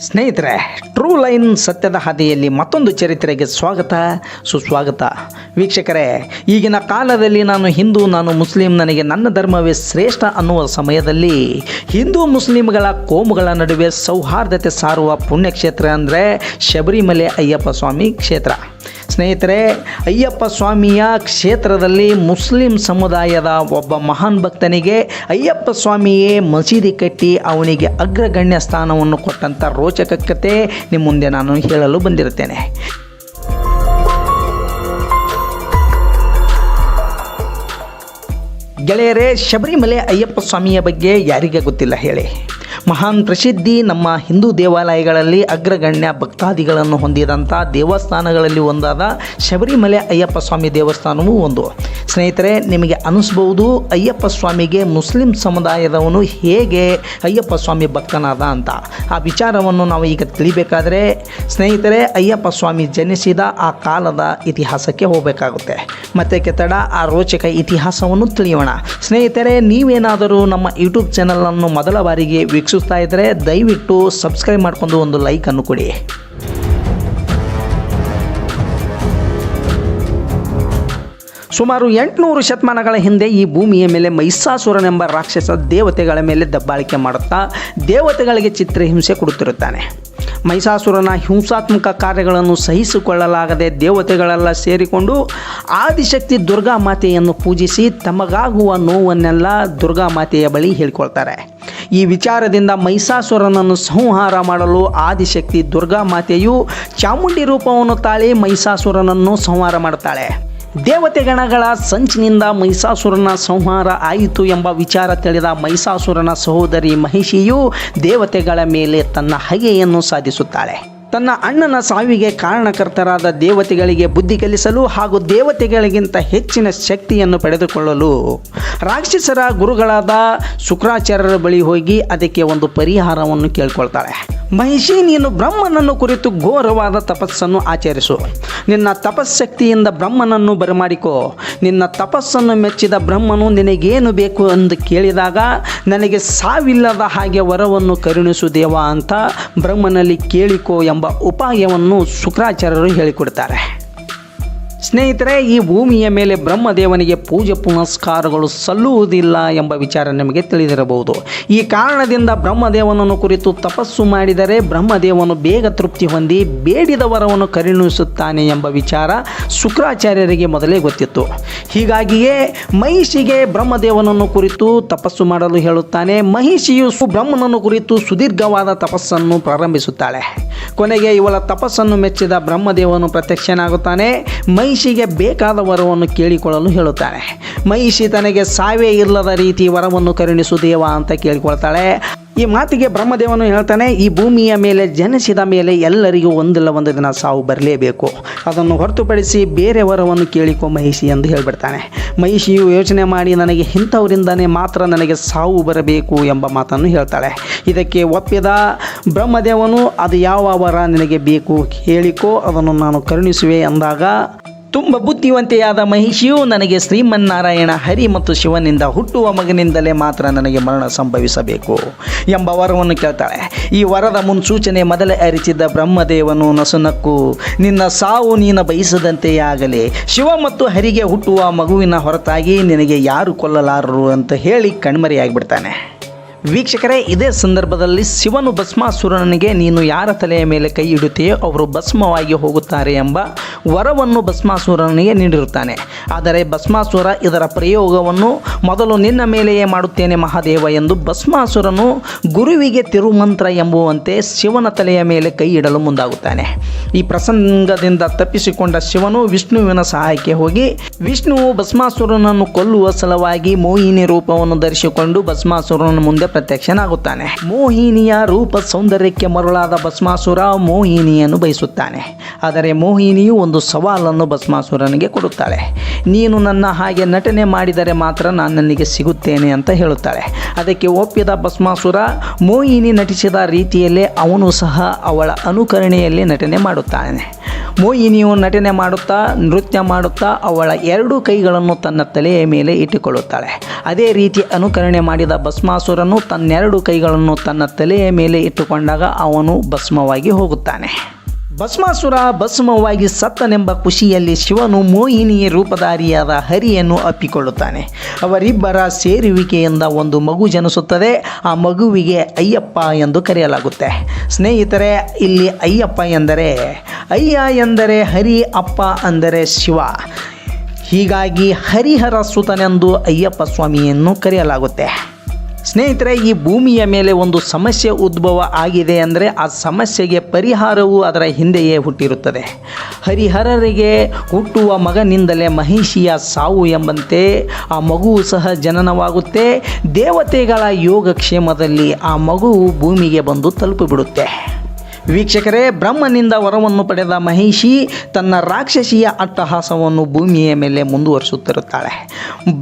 ಸ್ನೇಹಿತರೆ true line ಸತ್ಯದ ಹಾದಿಯಲ್ಲಿ ಮತ್ತೊಂದು ಚರಿತ್ರೆಗೆ ಸ್ವಾಗತ, ಸುಸ್ವಾಗತ. ವೀಕ್ಷಕರೇ, ಈಗಿನ ಕಾಲದಲ್ಲಿ ನಾನು ಹಿಂದೂ, ನಾನು ಮುಸ್ಲಿಂ, ನನಗೆ ನನ್ನ ಧರ್ಮವೇ ಶ್ರೇಷ್ಠ ಅನ್ನುವ ಸಮಯದಲ್ಲಿ ಹಿಂದೂ ಮುಸ್ಲಿಂಗಳ ಕೋಮುಗಳ ನಡುವೆ ಸೌಹಾರ್ದತೆ ಸಾರುವ ಪುಣ್ಯಕ್ಷೇತ್ರ ಅಂದರೆ ಶಬರಿಮಲೆ ಅಯ್ಯಪ್ಪ ಸ್ವಾಮಿ ಕ್ಷೇತ್ರ. ಸ್ನೇಹಿತರೆ, ಅಯ್ಯಪ್ಪ ಸ್ವಾಮಿಯ ಕ್ಷೇತ್ರದಲ್ಲಿ ಮುಸ್ಲಿಂ ಸಮುದಾಯದ ಒಬ್ಬ ಮಹಾನ್ ಭಕ್ತನಿಗೆ ಅಯ್ಯಪ್ಪ ಸ್ವಾಮಿಯೇ ಮಸೀದಿ ಕಟ್ಟಿ ಅವನಿಗೆ ಅಗ್ರಗಣ್ಯ ಸ್ಥಾನವನ್ನು ಕೊಟ್ಟಂಥ ರೋಚಕ ಕತೆ ನಿಮ್ಮ ಮುಂದೆ ನಾನು ಹೇಳಲು ಬಂದಿರುತ್ತೇನೆ. ಗೆಳೆಯರೇ, ಶಬರಿಮಲೆ ಅಯ್ಯಪ್ಪ ಸ್ವಾಮಿಯ ಬಗ್ಗೆ ಯಾರಿಗೆ ಗೊತ್ತಿಲ್ಲ ಹೇಳಿ. ಮಹಾನ್ ಪ್ರಸಿದ್ಧಿ ನಮ್ಮ ಹಿಂದೂ ದೇವಾಲಯಗಳಲ್ಲಿ ಅಗ್ರಗಣ್ಯ ಭಕ್ತಾದಿಗಳನ್ನು ಹೊಂದಿದಂಥ ದೇವಸ್ಥಾನಗಳಲ್ಲಿ ಒಂದಾದ ಶಬರಿಮಲೆ ಅಯ್ಯಪ್ಪ ಸ್ವಾಮಿ ದೇವಸ್ಥಾನವೂ ಒಂದು. ಸ್ನೇಹಿತರೆ, ನಿಮಗೆ ಅನಿಸ್ಬೋದು ಅಯ್ಯಪ್ಪ ಸ್ವಾಮಿಗೆ ಮುಸ್ಲಿಂ ಸಮುದಾಯದವನು ಹೇಗೆ ಅಯ್ಯಪ್ಪ ಸ್ವಾಮಿ ಭಕ್ತನಾದ ಅಂತ. ಆ ವಿಚಾರವನ್ನು ನಾವು ಈಗ ತಿಳಿಬೇಕಾದರೆ, ಸ್ನೇಹಿತರೆ, ಅಯ್ಯಪ್ಪ ಸ್ವಾಮಿ ಜನಿಸಿದ ಆ ಕಾಲದ ಇತಿಹಾಸಕ್ಕೆ ಹೋಗಬೇಕಾಗುತ್ತೆ. ಮತ್ತು ಕೆತ್ತಡ, ಆ ರೋಚಕ ಇತಿಹಾಸವನ್ನು ತಿಳಿಯೋಣ. ಸ್ನೇಹಿತರೆ, ನೀವೇನಾದರೂ ನಮ್ಮ ಯೂಟ್ಯೂಬ್ ಚಾನಲನ್ನು ಮೊದಲ ಬಾರಿಗೆ ವೀಕ್ಷಿಸ್ತಾ ಇದ್ದರೆ ದಯವಿಟ್ಟು ಸಬ್ಸ್ಕ್ರೈಬ್ ಮಾಡಿಕೊಂಡು ಒಂದು ಲೈಕ್ ಅನ್ನು ಕೊಡಿ. ಸುಮಾರು ಎಂಟುನೂರು ಶತಮಾನಗಳ ಹಿಂದೆ ಈ ಭೂಮಿಯ ಮೇಲೆ ಮೈಸಾಸುರನೆಂಬ ರಾಕ್ಷಸ ದೇವತೆಗಳ ಮೇಲೆ ದಬ್ಬಾಳಿಕೆ ಮಾಡುತ್ತಾ ದೇವತೆಗಳಿಗೆ ಚಿತ್ರಹಿಂಸೆ ಕೊಡುತ್ತಿರುತ್ತಾನೆ. ಮೈಸಾಸುರನ ಹಿಂಸಾತ್ಮಕ ಕಾರ್ಯಗಳನ್ನು ಸಹಿಸಿಕೊಳ್ಳಲಾಗದೆ ದೇವತೆಗಳೆಲ್ಲ ಸೇರಿಕೊಂಡು ಆದಿಶಕ್ತಿ ದುರ್ಗಾ ಮಾತೆಯನ್ನು ಪೂಜಿಸಿ ತಮಗಾಗುವ ನೋವನ್ನೆಲ್ಲ ದುರ್ಗಾ ಮಾತೆಯ ಬಳಿ ಹೇಳಿಕೊಳ್ತಾರೆ. ಈ ವಿಚಾರದಿಂದ ಮೈಸಾಸುರನನ್ನು ಸಂಹಾರ ಮಾಡಲು ಆದಿಶಕ್ತಿ ದುರ್ಗಾ ಮಾತೆಯು ಚಾಮುಂಡಿ ರೂಪವನ್ನು ತಾಳಿ ಮೈಸಾಸುರನನ್ನು ಸಂಹಾರ ಮಾಡುತ್ತಾಳೆ. ದೇವತೆಗಣಗಳ ಸಂಚಿನಿಂದ ಮಹಿಷಾಸುರನ ಸಂಹಾರ ಆಯಿತು ಎಂಬ ವಿಚಾರ ತಿಳಿದ ಮಹಿಷಾಸುರನ ಸಹೋದರಿ ಮಹಿಷಿಯು ದೇವತೆಗಳ ಮೇಲೆ ತನ್ನ ಹಗೆಯನ್ನು ಸಾಧಿಸುತ್ತಾಳೆ. ತನ್ನ ಅಣ್ಣನ ಸಾವಿಗೆ ಕಾರಣಕರ್ತರಾದ ದೇವತೆಗಳಿಗೆ ಬುದ್ಧಿ ಕಲಿಸಲು ಹಾಗೂ ದೇವತೆಗಳಿಗಿಂತ ಹೆಚ್ಚಿನ ಶಕ್ತಿಯನ್ನು ಪಡೆದುಕೊಳ್ಳಲು ರಾಕ್ಷಸರ ಗುರುಗಳಾದ ಶುಕ್ರಾಚಾರ್ಯರ ಬಳಿ ಹೋಗಿ ಅದಕ್ಕೆ ಒಂದು ಪರಿಹಾರವನ್ನು ಕೇಳ್ಕೊಳ್ತಾಳೆ. ಮಹಿಷಿ ನೀನು ಬ್ರಹ್ಮನನ್ನು ಕುರಿತು ಘೋರವಾದ ತಪಸ್ಸನ್ನು ಆಚರಿಸು. ನಿನ್ನ ತಪಸ್ಸಕ್ತಿಯಿಂದ ಬ್ರಹ್ಮನನ್ನು ಬರಮಾಡಿಕೋ. ನಿನ್ನ ತಪಸ್ಸನ್ನು ಮೆಚ್ಚಿದ ಬ್ರಹ್ಮನು ನಿನಗೇನು ಬೇಕು ಎಂದು ಕೇಳಿದಾಗ ನನಗೆ ಸಾವಿಲ್ಲದ ಹಾಗೆ ವರವನ್ನು ಕರುಣಿಸು ದೇವ ಅಂತ ಬ್ರಹ್ಮನಲ್ಲಿ ಕೇಳಿಕೋ ಎಂಬ ಉಪಾಯವನ್ನು ಶುಕ್ರಾಚಾರ್ಯರು ಹೇಳಿಕೊಡ್ತಾರೆ. ಸ್ನೇಹಿತರೆ, ಈ ಭೂಮಿಯ ಮೇಲೆ ಬ್ರಹ್ಮದೇವನಿಗೆ ಪೂಜೆ ಪುನಸ್ಕಾರಗಳು ಸಲ್ಲುವುದಿಲ್ಲ ಎಂಬ ವಿಚಾರ ನಿಮಗೆ ತಿಳಿದಿರಬಹುದು. ಈ ಕಾರಣದಿಂದ ಬ್ರಹ್ಮದೇವನನ್ನು ಕುರಿತು ತಪಸ್ಸು ಮಾಡಿದರೆ ಬ್ರಹ್ಮದೇವನು ಬೇಗ ತೃಪ್ತಿ ಹೊಂದಿ ಬೇಡಿದ ವರವನ್ನು ಕರುಣಿಸುತ್ತಾನೆ ಎಂಬ ವಿಚಾರ ಶುಕ್ರಾಚಾರ್ಯರಿಗೆ ಮೊದಲೇ ಗೊತ್ತಿತ್ತು. ಹೀಗಾಗಿಯೇ ಮಹಿಷಿಗೆ ಬ್ರಹ್ಮದೇವನನ್ನು ಕುರಿತು ತಪಸ್ಸು ಮಾಡಲು ಹೇಳುತ್ತಾನೆ. ಮಹಿಷಿಯು ಸುಬ್ರಹ್ಮನನ್ನು ಕುರಿತು ಸುದೀರ್ಘವಾದ ತಪಸ್ಸನ್ನು ಪ್ರಾರಂಭಿಸುತ್ತಾಳೆ. ಕೊನೆಗೆ ಇವಳ ತಪಸ್ಸನ್ನು ಮೆಚ್ಚಿದ ಬ್ರಹ್ಮದೇವನು ಪ್ರತ್ಯಕ್ಷನಾಗುತ್ತಾನೆ. ಮಹಿಷಿಗೆ ಬೇಕಾದ ವರವನ್ನು ಕೇಳಿಕೊಳ್ಳಲು ಹೇಳುತ್ತಾರೆ. ಮಹಿಷಿ ತನಗೆ ಸಾವೇ ಇಲ್ಲದ ರೀತಿ ವರವನ್ನು ಕರುಣಿಸು ದೇವ ಅಂತ ಕೇಳಿಕೊಳ್ತಾಳೆ. ಈ ಮಾತಿಗೆ ಬ್ರಹ್ಮದೇವನು ಹೇಳ್ತಾನೆ, ಈ ಭೂಮಿಯ ಮೇಲೆ, ಜನಿಸಿದ ಮೇಲೆ ಎಲ್ಲರಿಗೂ ಒಂದಿಲ್ಲ ಒಂದು ದಿನ ಸಾವು ಬರಲೇಬೇಕು. ಅದನ್ನು ಹೊರತುಪಡಿಸಿ ಬೇರೆ ವರವನ್ನು ಕೇಳಿಕೋ ಮಹಿಷಿ ಎಂದು ಹೇಳಿಬಿಡ್ತಾನೆ. ಮಹಿಷಿಯು ಯೋಚನೆ ಮಾಡಿ, ನನಗೆ ಇಂಥವರಿಂದನೇ ಮಾತ್ರ ನನಗೆ ಸಾವು ಬರಬೇಕು ಎಂಬ ಮಾತನ್ನು ಹೇಳ್ತಾಳೆ. ಇದಕ್ಕೆ ಒಪ್ಪಿದ ಬ್ರಹ್ಮದೇವನು, ಅದು ಯಾವ ವರ ನಿನಗೆ ಬೇಕು? ಹೇಳಿಕೋ ಅದನ್ನು ನಾನು ಕರುಣಿಸುವೆ ಅಂದಾಗ ತುಂಬ ಬುದ್ಧಿವಂತೆಯಾದ ಮಹಿಷಿಯು ನನಗೆ ಶ್ರೀಮನ್ನಾರಾಯಣ ಹರಿ ಮತ್ತು ಶಿವನಿಂದ ಹುಟ್ಟುವ ಮಗನಿಂದಲೇ ಮಾತ್ರ ನನಗೆ ಮರಣ ಸಂಭವಿಸಬೇಕು ಎಂಬ ವರವನ್ನು ಕೇಳ್ತಾಳೆ. ಈ ವರದ ಮುನ್ಸೂಚನೆ ಮೊದಲೇ ಅರಿತಿದ್ದ ಬ್ರಹ್ಮದೇವನು ನಸುನಕ್ಕು, ನಿನ್ನ ಸಾವು ನೀನು ಬಯಸದಂತೆಯೇ ಆಗಲಿ, ಶಿವ ಮತ್ತು ಹರಿಗೆ ಹುಟ್ಟುವ ಮಗುವಿನ ಹೊರತಾಗಿ ನಿನಗೆ ಯಾರು ಕೊಲ್ಲಲಾರರು ಅಂತ ಹೇಳಿ ಕಣ್ಮರೆಯಾಗಿಬಿಡ್ತಾನೆ. ವೀಕ್ಷಕರೇ, ಇದೇ ಸಂದರ್ಭದಲ್ಲಿ ಶಿವನು ಭಸ್ಮಾಸುರನಿಗೆ, ನೀನು ಯಾರ ತಲೆಯ ಮೇಲೆ ಕೈ ಇಡುತ್ತೀಯೋ, ಅವರು ಭಸ್ಮವಾಗಿ ಹೋಗುತ್ತಾರೆ ಎಂಬ ವರವನ್ನು ಭಸ್ಮಾಸುರನಿಗೆ ನೀಡಿರುತ್ತಾನೆ. ಆದರೆ ಭಸ್ಮಾಸುರ ಇದರ ಪ್ರಯೋಗವನ್ನು ಮೊದಲು ನಿನ್ನ ಮೇಲೆಯೇ ಮಾಡುತ್ತೇನೆ ಮಹಾದೇವ ಎಂದು ಭಸ್ಮಾಸುರನು ಗುರುವಿಗೆ ತಿರುಮಂತ್ರ ಎಂಬುವಂತೆ ಶಿವನ ತಲೆಯ ಮೇಲೆ ಕೈ ಇಡಲು ಮುಂದಾಗುತ್ತಾನೆ. ಈ ಪ್ರಸಂಗದಿಂದ ತಪ್ಪಿಸಿಕೊಂಡ ಶಿವನು ವಿಷ್ಣುವಿನ ಸಹಾಯಕ್ಕೆ ಹೋಗಿ, ವಿಷ್ಣುವು ಭಸ್ಮಾಸುರನನ್ನು ಕೊಲ್ಲುವ ಸಲುವಾಗಿ ಮೋಹಿನಿ ರೂಪವನ್ನು ಧರಿಸಿಕೊಂಡು ಭಸ್ಮಾಸುರನ ಮುಂದೆ ಪ್ರತ್ಯಕ್ಷನಾಗುತ್ತಾನೆ. ಮೋಹಿನಿಯ ರೂಪ ಸೌಂದರ್ಯಕ್ಕೆ ಮರುಳಾದ ಭಸ್ಮಾಸುರ ಮೋಹಿನಿಯನ್ನು ಬಯಸುತ್ತಾನೆ. ಆದರೆ ಮೋಹಿನಿಯು ಒಂದು ಸವಾಲನ್ನು ಭಸ್ಮಾಸುರನಿಗೆ ಕೊಡುತ್ತಾಳೆ. ನೀನು ನನ್ನ ಹಾಗೆ ನಟನೆ ಮಾಡಿದರೆ ಮಾತ್ರ ನಾನು ನನಗೆ ಸಿಗುತ್ತೇನೆ ಅಂತ ಹೇಳುತ್ತಾಳೆ. ಅದಕ್ಕೆ ಒಪ್ಪಿದ ಭಸ್ಮಾಸುರ ಮೋಹಿನಿ ನಟಿಸಿದ ರೀತಿಯಲ್ಲೇ ಅವನು ಸಹ ಅವಳ ಅನುಕರಣೆಯಲ್ಲಿ ನಟನೆ ಮಾಡುತ್ತಾನೆ. ಮೋಹಿನಿಯು ನಟನೆ ಮಾಡುತ್ತಾ, ನೃತ್ಯ ಮಾಡುತ್ತಾ, ಅವಳ ಎರಡು ಕೈಗಳನ್ನು ತನ್ನ ತಲೆಯ ಮೇಲೆ ಇಟ್ಟುಕೊಳ್ಳುತ್ತಾಳೆ. ಅದೇ ರೀತಿ ಅನುಕರಣೆ ಮಾಡಿದ ಭಸ್ಮಾಸುರನು ತನ್ನೆರಡು ಕೈಗಳನ್ನು ತನ್ನ ತಲೆಯ ಮೇಲೆ ಇಟ್ಟುಕೊಂಡಾಗ ಅವನು ಭಸ್ಮವಾಗಿ ಹೋಗುತ್ತಾನೆ. ಭಸ್ಮಾಸುರ ಭಸ್ಮವಾಗಿ ಸತ್ತನೆಂಬ ಖುಷಿಯಲ್ಲಿ ಶಿವನು ಮೋಹಿನಿಯ ರೂಪಧಾರಿಯಾದ ಹರಿಯನ್ನು ಅಪ್ಪಿಕೊಳ್ಳುತ್ತಾನೆ. ಅವರಿಬ್ಬರ ಸೇರುವಿಕೆಯಿಂದ ಒಂದು ಮಗು ಜನಿಸುತ್ತದೆ. ಆ ಮಗುವಿಗೆ ಅಯ್ಯಪ್ಪ ಎಂದು ಕರೆಯಲಾಗುತ್ತೆ. ಸ್ನೇಹಿತರೆ, ಇಲ್ಲಿ ಅಯ್ಯಪ್ಪ ಎಂದರೆ ಅಯ್ಯ ಎಂದರೆ ಹರಿ, ಅಪ್ಪ ಅಂದರೆ ಶಿವ. ಹೀಗಾಗಿ ಹರಿಹರ ಸುತನೆಂದು ಅಯ್ಯಪ್ಪ ಸ್ವಾಮಿಯನ್ನು ಕರೆಯಲಾಗುತ್ತೆ. ಸ್ನೇಹಿತರೆ, ಈ ಭೂಮಿಯ ಮೇಲೆ ಒಂದು ಸಮಸ್ಯೆ ಉದ್ಭವ ಆಗಿದೆ ಅಂದರೆ ಆ ಸಮಸ್ಯೆಗೆ ಪರಿಹಾರವು ಅದರ ಹಿಂದೆಯೇ ಹುಟ್ಟಿರುತ್ತದೆ. ಹರಿಹರರಿಗೆ ಹುಟ್ಟುವ ಮಗನಿಂದಲೇ ಮಹಿಷಿಯ ಸಾವು ಎಂಬಂತೆ ಆ ಮಗುವು ಸಹ ಜನನವಾಗುತ್ತೆ. ದೇವತೆಗಳ ಯೋಗಕ್ಷೇಮದಲ್ಲಿ ಆ ಮಗು ಭೂಮಿಗೆ ಬಂದು ತಲುಪಿಬಿಡುತ್ತೆ. ವೀಕ್ಷಕರೇ, ಬ್ರಹ್ಮನಿಂದ ವರವನ್ನು ಪಡೆದ ಮಹಿಷಿ ತನ್ನ ರಾಕ್ಷಸಿಯ ಅಟ್ಟಹಾಸವನ್ನು ಭೂಮಿಯ ಮೇಲೆ ಮುಂದುವರಿಸುತ್ತಿರುತ್ತಾಳೆ.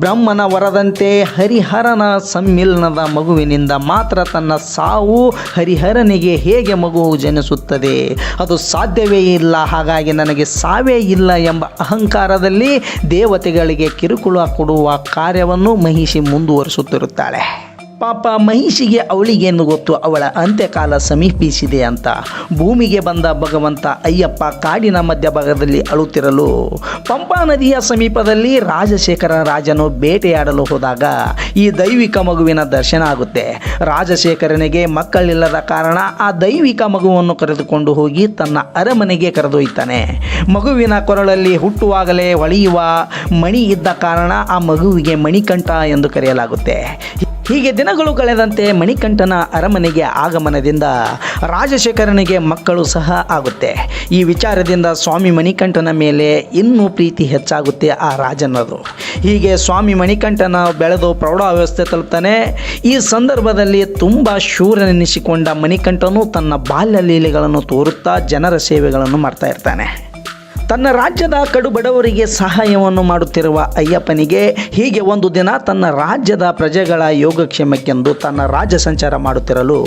ಬ್ರಹ್ಮನ ವರದಂತೆ ಹರಿಹರನ ಸಮ್ಮಿಲನದ ಮಗುವಿನಿಂದ ಮಾತ್ರ ತನ್ನ ಸಾವು ಹರಿಹರನಿಗೆ ಹೇಗೆ ಮಗು ಜನಿಸುತ್ತದೆ ಅದು ಸಾಧ್ಯವೇ ಇಲ್ಲ, ಹಾಗಾಗಿ ನನಗೆ ಸಾವೇ ಇಲ್ಲ ಎಂಬ ಅಹಂಕಾರದಲ್ಲಿ ದೇವತೆಗಳಿಗೆ ಕಿರುಕುಳ ಕೊಡುವ ಕಾರ್ಯವನ್ನು ಮಹಿಷಿ ಮುಂದುವರಿಸುತ್ತಿರುತ್ತಾಳೆ. ಪಾಪ ಮಹಿಷಿಗೆ ಅವಳಿಗೇನು ಗೊತ್ತು? ಅವಳ ಅಂತ್ಯಕಾಲ ಸಮೀಪಿಸಿದೆ ಅಂತ. ಭೂಮಿಗೆ ಬಂದ ಭಗವಂತ ಅಯ್ಯಪ್ಪ ಕಾಡಿನ ಮಧ್ಯಭಾಗದಲ್ಲಿ ಅಳುತ್ತಿರಲು ಪಂಪಾ ನದಿಯ ಸಮೀಪದಲ್ಲಿ ರಾಜಶೇಖರ ರಾಜನು ಬೇಟೆಯಾಡಲು ಹೋದಾಗ ಈ ದೈವಿಕ ಮಗುವಿನ ದರ್ಶನ ಆಗುತ್ತೆ. ರಾಜಶೇಖರನಿಗೆ ಮಕ್ಕಳಿಲ್ಲದ ಕಾರಣ ಆ ದೈವಿಕ ಮಗುವನ್ನು ಕರೆದುಕೊಂಡು ಹೋಗಿ ತನ್ನ ಅರಮನೆಗೆ ಕರೆದೊಯ್ತಾನೆ ಮಗುವಿನ ಕೊರಳಲ್ಲಿ ಹುಟ್ಟುವಾಗಲೇ ಹೊಳೆಯುವ ಮಣಿ ಇದ್ದ ಕಾರಣ ಆ ಮಗುವಿಗೆ ಮಣಿಕಂಠ ಎಂದು ಕರೆಯಲಾಗುತ್ತೆ. ಹೀಗೆ ದಿನಗಳು ಕಳೆದಂತೆ ಮಣಿಕಂಠನ ಅರಮನೆಗೆ ಆಗಮನದಿಂದ ರಾಜಶೇಖರನಿಗೆ ಮಕ್ಕಳು ಸಹ ಆಗುತ್ತೆ. ಈ ವಿಚಾರದಿಂದ ಸ್ವಾಮಿ ಮಣಿಕಂಠನ ಮೇಲೆ ಇನ್ನೂ ಪ್ರೀತಿ ಹೆಚ್ಚಾಗುತ್ತೆ ಆ ರಾಜನದು. ಹೀಗೆ ಸ್ವಾಮಿ ಮಣಿಕಂಠನ ಬೆಳೆದು ಪ್ರೌಢಾವಸ್ಥೆ ತಲುಪ್ತಾನೆ. ಈ ಸಂದರ್ಭದಲ್ಲಿ ತುಂಬ ಶೂರನೆನಿಸಿಕೊಂಡ ಮಣಿಕಂಠನು ತನ್ನ ಬಾಲ್ಯ ಲೀಲೆಗಳನ್ನು ತೋರುತ್ತಾ ಜನರ ಸೇವೆಗಳನ್ನು ಮಾಡ್ತಾ ಇರ್ತಾನೆ. ತನ್ನ ರಾಜ್ಯದ ಕಡು ಬಡವರಿಗೆ ಸಹಾಯವನ್ನು ಮಾಡುತ್ತಿರುವ ಅಯ್ಯಪ್ಪನಿಗೆ ಹೀಗೆ ಒಂದು ದಿನ ತನ್ನ ರಾಜ್ಯದ ಪ್ರಜೆಗಳ ಯೋಗಕ್ಷೇಮಕ್ಕೆಂದು ತನ್ನ ರಾಜ್ಯ ಸಂಚಾರ ಮಾಡುತ್ತಿರಲು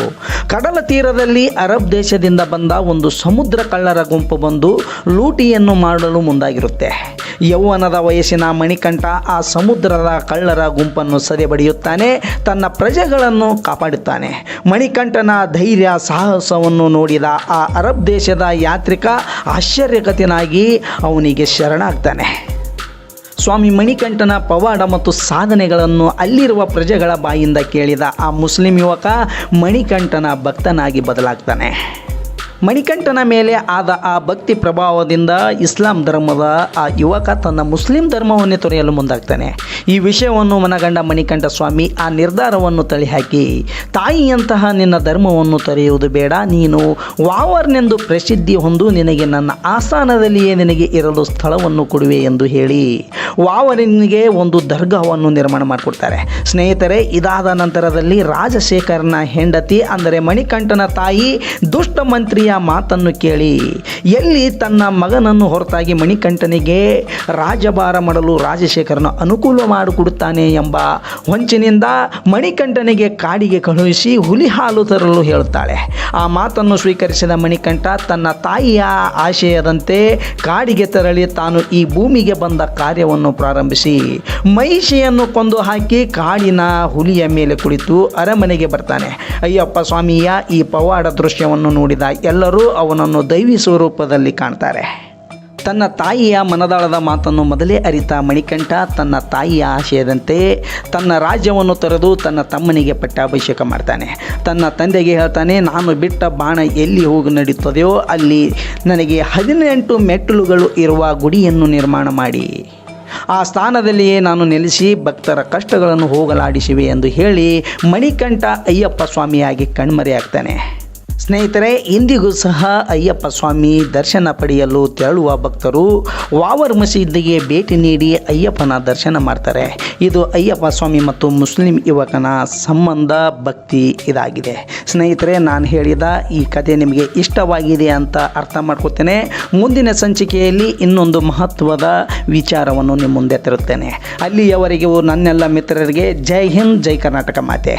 ಕಡಲ ತೀರದಲ್ಲಿ ಅರಬ್ ದೇಶದಿಂದ ಬಂದ ಒಂದು ಸಮುದ್ರ ಕಳ್ಳರ ಗುಂಪು ಬಂದು ಲೂಟಿಯನ್ನು ಮಾಡಲು ಮುಂದಾಗಿರುತ್ತೆ. ಯೌವನದ ವಯಸ್ಸಿನ ಮಣಿಕಂಠ ಆ ಸಮುದ್ರದ ಕಳ್ಳರ ಗುಂಪನ್ನು ಸದೆಬಡಿಯುತ್ತಾನೆ, ತನ್ನ ಪ್ರಜೆಗಳನ್ನು ಕಾಪಾಡುತ್ತಾನೆ. ಮಣಿಕಂಠನ ಧೈರ್ಯ, ಸಾಹಸವನ್ನು ನೋಡಿದ ಆ ಅರಬ್ ದೇಶದ ಯಾತ್ರಿಕ ಆಶ್ಚರ್ಯಕತನಾಗಿ ಅವನಿಗೆ ಶರಣಾಗ್ತಾನೆ. ಸ್ವಾಮಿ ಮಣಿಕಂಠನ ಪವಾಡ ಮತ್ತು ಸಾಧನೆಗಳನ್ನು ಅಲ್ಲಿರುವ ಪ್ರಜೆಗಳ ಬಾಯಿಂದ ಕೇಳಿದ ಆ ಮುಸ್ಲಿಂ ಯುವಕ ಮಣಿಕಂಠನ ಭಕ್ತನಾಗಿ ಬದಲಾಗ್ತಾನೆ. ಮಣಿಕಂಠನ ಮೇಲೆ ಆದ ಆ ಭಕ್ತಿ ಪ್ರಭಾವದಿಂದ ಇಸ್ಲಾಂ ಧರ್ಮದ ಆ ಯುವಕ ತನ್ನ ಮುಸ್ಲಿಂ ಧರ್ಮವನ್ನೇ ತೊರೆಯಲು ಮುಂದಾಗ್ತಾನೆ. ಈ ವಿಷಯವನ್ನು ಮನಗಂಡ ಮಣಿಕಂಠ ಸ್ವಾಮಿ ಆ ನಿರ್ಧಾರವನ್ನು ತಳ್ಳಿಹಾಕಿ ತಾಯಿಯಂತಹ ನಿನ್ನ ಧರ್ಮವನ್ನು ತೊರೆಯುವುದು ಬೇಡ. ನೀನು ವಾವರ್ನೆಂದು ಪ್ರಸಿದ್ಧಿ ಹೊಂದು ನಿನಗೆ ನನ್ನ ಆಸ್ಥಾನದಲ್ಲಿಯೇ ನಿನಗೆ ಇರಲು ಸ್ಥಳವನ್ನು ಕೊಡುವೆ ಎಂದು ಹೇಳಿ ವಾವರನಿಗೆ ಒಂದು ದರ್ಗಾವನ್ನು ನಿರ್ಮಾಣ ಮಾಡಿಕೊಡ್ತಾರೆ. ಸ್ನೇಹಿತರೆ, ಇದಾದ ನಂತರದಲ್ಲಿ ರಾಜಶೇಖರನ ಹೆಂಡತಿ, ಅಂದರೆ ಮಣಿಕಂಠನ ತಾಯಿ, ದುಷ್ಟ ಮಂತ್ರಿಯ ಮಾತನ್ನು ಕೇಳಿ, ಎಲ್ಲಿ ತನ್ನ ಮಗನನ್ನು ಹೊರತಾಗಿ ಮಣಿಕಂಠನಿಗೆ ರಾಜಭಾರ ಮಾಡಲು ರಾಜಶೇಖರನ ಅನುಕೂಲ ಮಾಡಿಕೊಡುತ್ತಾನೆ ಎಂಬ ಹೊಂಚಿನಿಂದ ಮಣಿಕಂಠನಿಗೆ ಕಾಡಿಗೆ ಕಳುಹಿಸಿ ಹುಲಿ ಹಾಲು ತರಲು ಹೇಳುತ್ತಾಳೆ. ಆ ಮಾತನ್ನು ಸ್ವೀಕರಿಸಿದ ಮಣಿಕಂಠ ತನ್ನ ತಾಯಿಯ ಆಶಯದಂತೆ ಕಾಡಿಗೆ ತೆರಳಿ ತಾನು ಈ ಭೂಮಿಗೆ ಬಂದ ಕಾರ್ಯವನ್ನು ಪ್ರಾರಂಭಿಸಿ, ಮಹಿಷಿಯನ್ನು ಕೊಂದು ಹಾಕಿ ಕಾಡಿನ ಹುಲಿಯ ಮೇಲೆ ಕುಳಿತು ಅರಮನೆಗೆ ಬರ್ತಾನೆ. ಅಯ್ಯಪ್ಪ ಸ್ವಾಮಿಯ ಈ ಪವಾಡ ದೃಶ್ಯವನ್ನು ನೋಡಿದ ಎಲ್ಲರೂ ಅವನನ್ನು ದೈವಿ ಸ್ವರೂಪದಲ್ಲಿ ಕಾಣ್ತಾರೆ. ತನ್ನ ತಾಯಿಯ ಮನದಾಳದ ಮಾತನ್ನು ಮೊದಲೇ ಅರಿತ ಮಣಿಕಂಠ ತನ್ನ ತಾಯಿಯ ಆಶಯದಂತೆ ತನ್ನ ರಾಜ್ಯವನ್ನು ತೊರೆದು ತನ್ನ ತಮ್ಮನಿಗೆ ಪಟ್ಟಾಭಿಷೇಕ ಮಾಡ್ತಾನೆ. ತನ್ನ ತಂದೆಗೆ ಹೇಳ್ತಾನೆ, ನಾನು ಬಿಟ್ಟ ಬಾಣ ಎಲ್ಲಿ ಹೋಗಿ ನಡೀತದೆಯೋ ಅಲ್ಲಿ ನನಗೆ ಹದಿನೆಂಟು ಮೆಟ್ಟಲುಗಳು ಇರುವ ಗುಡಿಯನ್ನು ನಿರ್ಮಾಣ ಮಾಡಿ. ಆ ಸ್ಥಾನದಲ್ಲಿಯೇ ನಾನು ನೆಲೆಸಿ ಭಕ್ತರ ಕಷ್ಟಗಳನ್ನು ಹೋಗಲಾಡಿಸಿವೆ ಎಂದು ಹೇಳಿ ಮಣಿಕಂಠ ಅಯ್ಯಪ್ಪ ಸ್ವಾಮಿಯಾಗಿ ಕಣ್ಮರೆಯಾಗ್ತಾನೆ. ಸ್ನೇಹಿತರೆ, ಇಂದಿಗೂ ಸಹ ಅಯ್ಯಪ್ಪ ಸ್ವಾಮಿ ದರ್ಶನ ಪಡೆಯಲು ತೆರಳುವ ಭಕ್ತರು ವಾವರ್ ಮಸೀದಿಗೆ ಭೇಟಿ ನೀಡಿ ಅಯ್ಯಪ್ಪನ ದರ್ಶನ ಮಾಡ್ತಾರೆ. ಇದು ಅಯ್ಯಪ್ಪ ಸ್ವಾಮಿ ಮತ್ತು ಮುಸ್ಲಿಂ ಯುವಕನ ಸಂಬಂಧ, ಭಕ್ತಿ ಇದಾಗಿದೆ. ಸ್ನೇಹಿತರೆ, ನಾನು ಹೇಳಿದ ಈ ಕಥೆ ನಿಮಗೆ ಇಷ್ಟವಾಗಿದೆ ಅಂತ ಅರ್ಥ ಮಾಡ್ಕೊತೇನೆ. ಮುಂದಿನ ಸಂಚಿಕೆಯಲ್ಲಿ ಇನ್ನೊಂದು ಮಹತ್ವದ ವಿಚಾರವನ್ನು ನಿಮ್ಮ ಮುಂದೆ ತರುತ್ತೇನೆ. ಅಲ್ಲಿಯವರೆಗೂ ನನ್ನೆಲ್ಲ ಮಿತ್ರರಿಗೆ ಜೈ ಹಿಂದ್, ಜೈ ಕರ್ನಾಟಕ ಮಾತೆ.